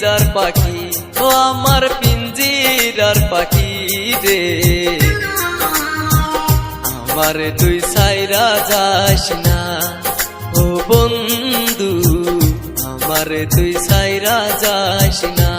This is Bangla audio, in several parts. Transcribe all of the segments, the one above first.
চার পাখি। ও আমার পিঞ্জিরার পাখি রে। আমার তুই সাইরা যাস না। ও বন্ধু, আমার তুই সাইরা যাস না।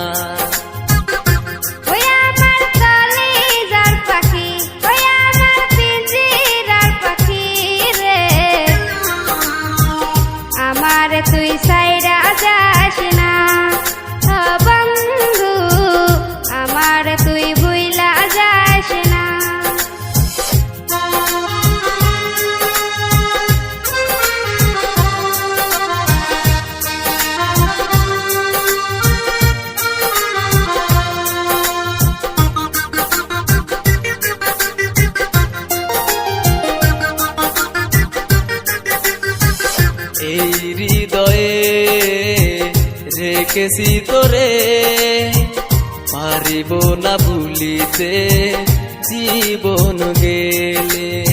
দেখেছি তোরে। পারিব না ভুলিতে জীবন গেলে।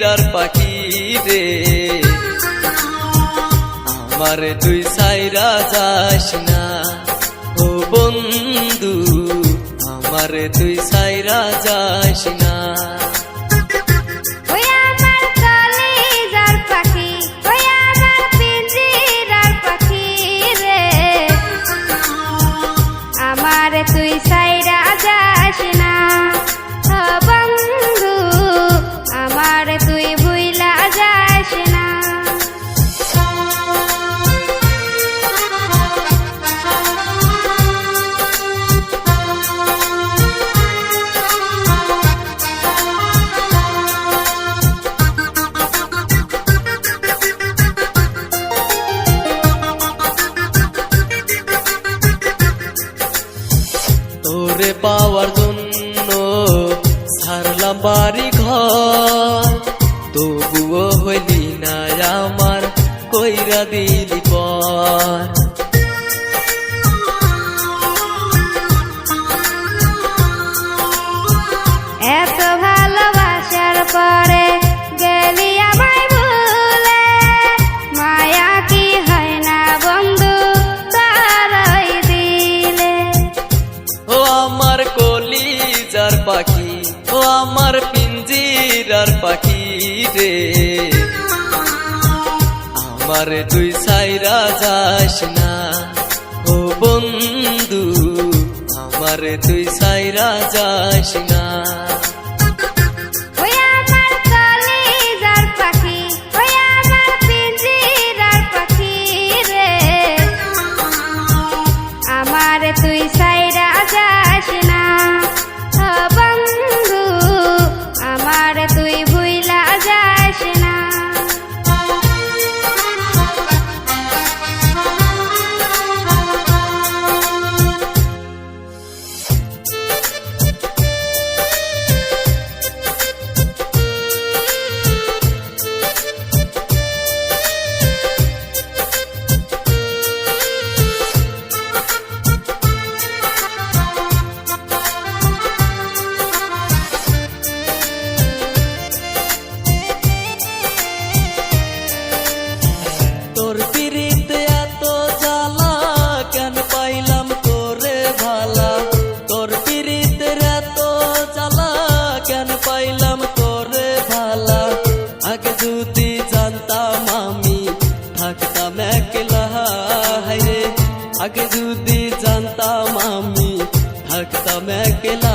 বিরার পাখি রে। আমার তুই সাইরা যাস না, ও বন্ধু, আমার তুই সাইরা যাস না। রে। আমার তুই সাই রাজাস না। ও বন্ধু, আমার তুই সাই রাজাস না। তুই সাইরা যাস आगे जुदी जानता मामी हकता मैं केला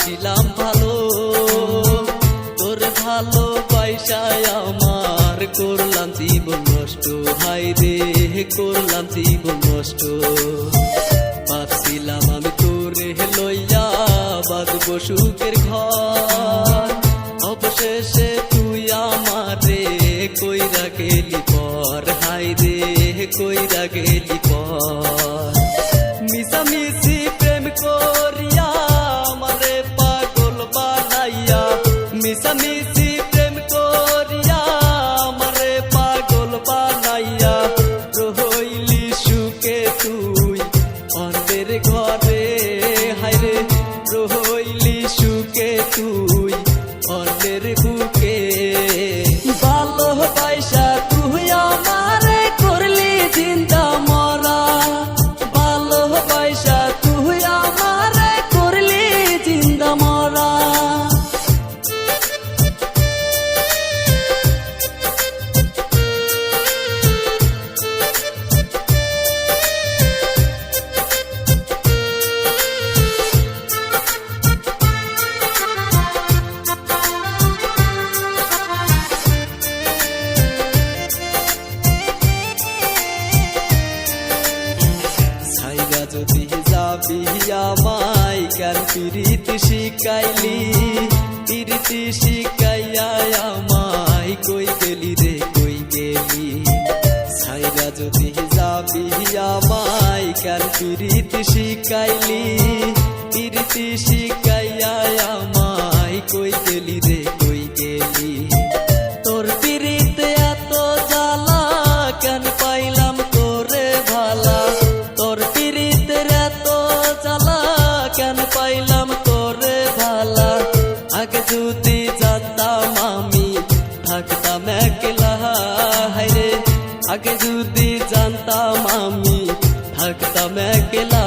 ছিলাম ভালো। তোর ভালো পয়সায় আমার করলাম জীবন নষ্ট। হাই রে, করলাম জীবন নষ্ট। পাচ্ছিলাম আমি তোর লইয়া বাদ বসুকের ঘর। অবশেষে তুই আমার রে কইরা গেলি পর। হাই রে, কইরা গে পিরিতি শিখাইলি পিরিতি শিখাইয়া আমায় কই গেলি রে, কই গেলি? সাইরা যদি যাবি আমায় কার পিরিতি শিখাইলি পিরিতি শিখাইয়া আমায় কই আগে যদি জানতাম আমি থাকতাম একলা।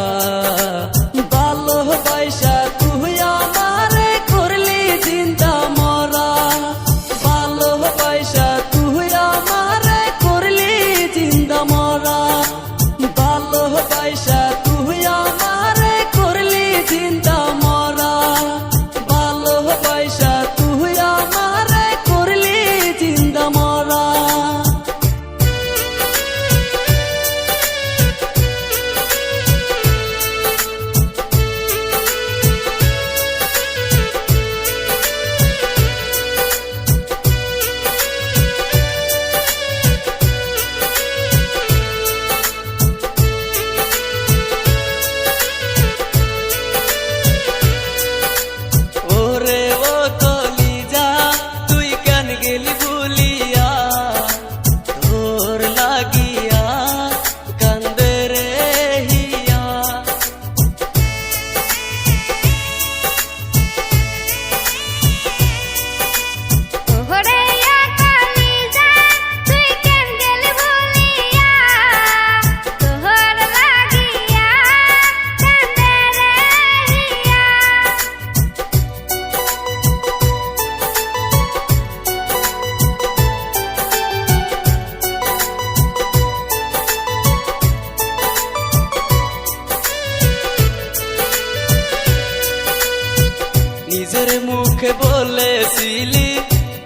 মুখে বলেছিলি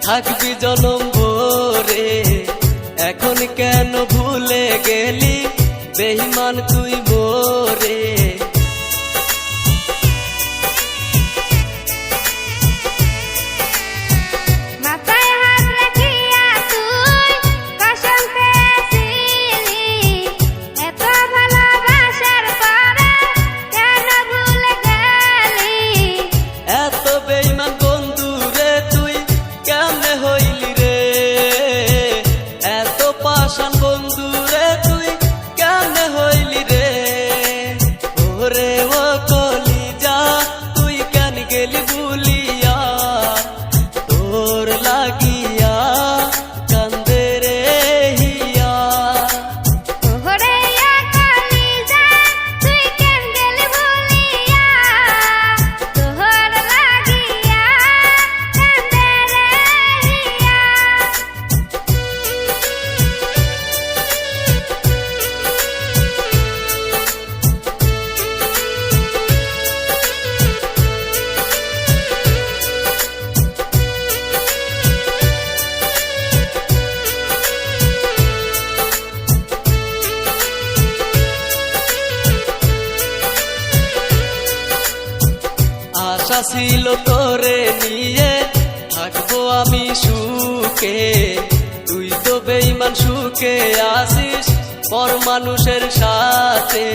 থাকবি জনম ভরে এখন কেন ভুলে গেলি বেহিমান তুই মোরে? কথা ছিল তোরে নিয়ে, থাকব আমি সুখে। তুই তো বেইমান সুখে আসিস, পর মানুষের সাথে।